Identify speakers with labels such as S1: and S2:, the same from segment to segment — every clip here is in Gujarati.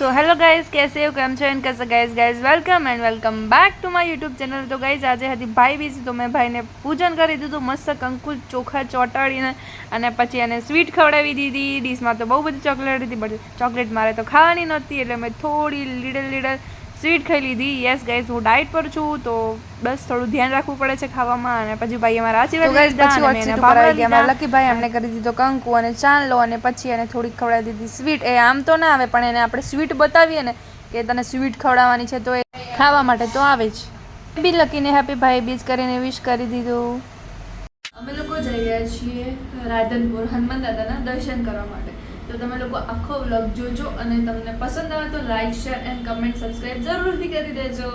S1: સો હેલો ગાઈઝ કેસે એવું કેમ છો એન્ડ કેસે guys guys welcome and welcome back to my YouTube channel તો ગાઈઝ આજે હતી ભાઈ બીજ તો મેં ભાઈને પૂજન કરી દીધું મસ્ત કંકુ ચોખા ચોંટાડીને અને પછી એને સ્વીટ ખવડાવી દીધી ડીશમાં તો બહુ બધી ચોકલેટ હતી બટ ચોકલેટ મારે તો ખાવાની નહોતી, એટલે મેં થોડી લીડલ લીડલ સ્વીટ ખાઈ લીધી. યસ ગાઈઝ હું ડાયટ પર છું તો બસ થોડું ધ્યાન રાખવું પડે છે ખાવામાં અને પછી ભાઈ અમારા આશીર્વાદ
S2: તો પછી કરાવી ગયા. અમારા લકીભાઈ એમને કરી દીધો કંકુ અને ચાંદલો અને પછી એને થોડીક ખવડાવી દીધી સ્વીટ એ આમ તો ના આવે પણ એને આપણે સ્વીટ બતાવીએ ને કે તને સ્વીટ ખવડાવવાની છે તો એ ખાવા માટે તો આવે જ. બી લકીને હેપી ભાઈ બીજ કરીને વિશ કરી દીધું.
S1: અમે લોકો જઈ રહ્યા છીએ રાધનપુર હનુમાન દાદાના દર્શન કરવા માટે. તો તમે લોકો આખો વ્લોગ જોજો અને તમને પસંદ આવે તો like share and comment subscribe જરૂરથી કરી દેજો.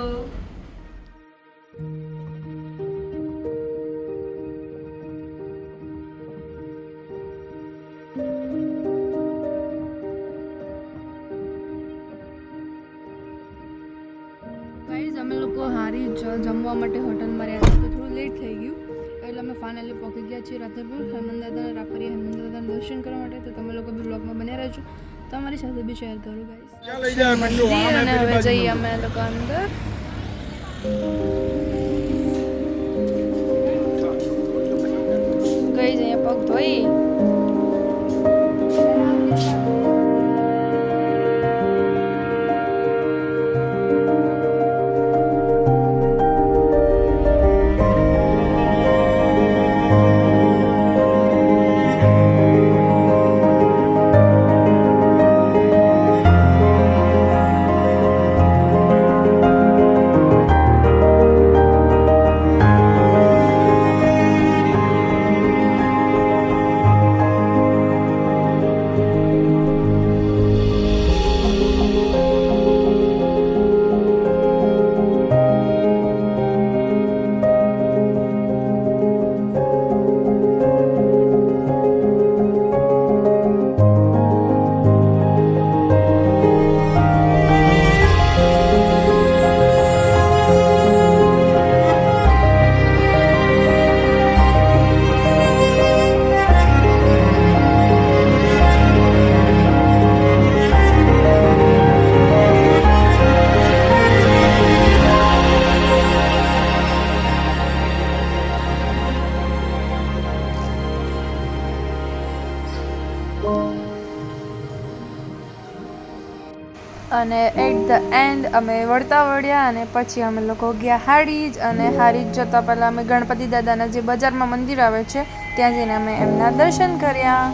S1: અમે લોકો હારી જમવા માટે હોટલમાં રહ્યા તો થોડું લેટ થઈ ગયું. એટલે અમે ફાઇનલી પહોંચી ગયા છીએ રાધનપુર હનુમાન દાદાના રાપરી હનુમાન દાદાના દર્શન કરવા માટે. તો તમે લોકો બી બ્લોગમાં બન્યા રહેજો. તો અમારી સાથે બી શેર કરો ગાઈસ અને હવે જઈએ અમે લોકો અંદર. ગઈ જઈએ પગ ધોઈ?
S2: અને એટ ધ એન્ડ અમે વળતા વળ્યા અને પછી અમે લોકો ગયા હારીજ અને હારીજ જતાં પહેલાં અમે ગણપતિ દાદાના જે બજારમાં મંદિર આવે છે, ત્યાં જઈને અમે એમના દર્શન કર્યા.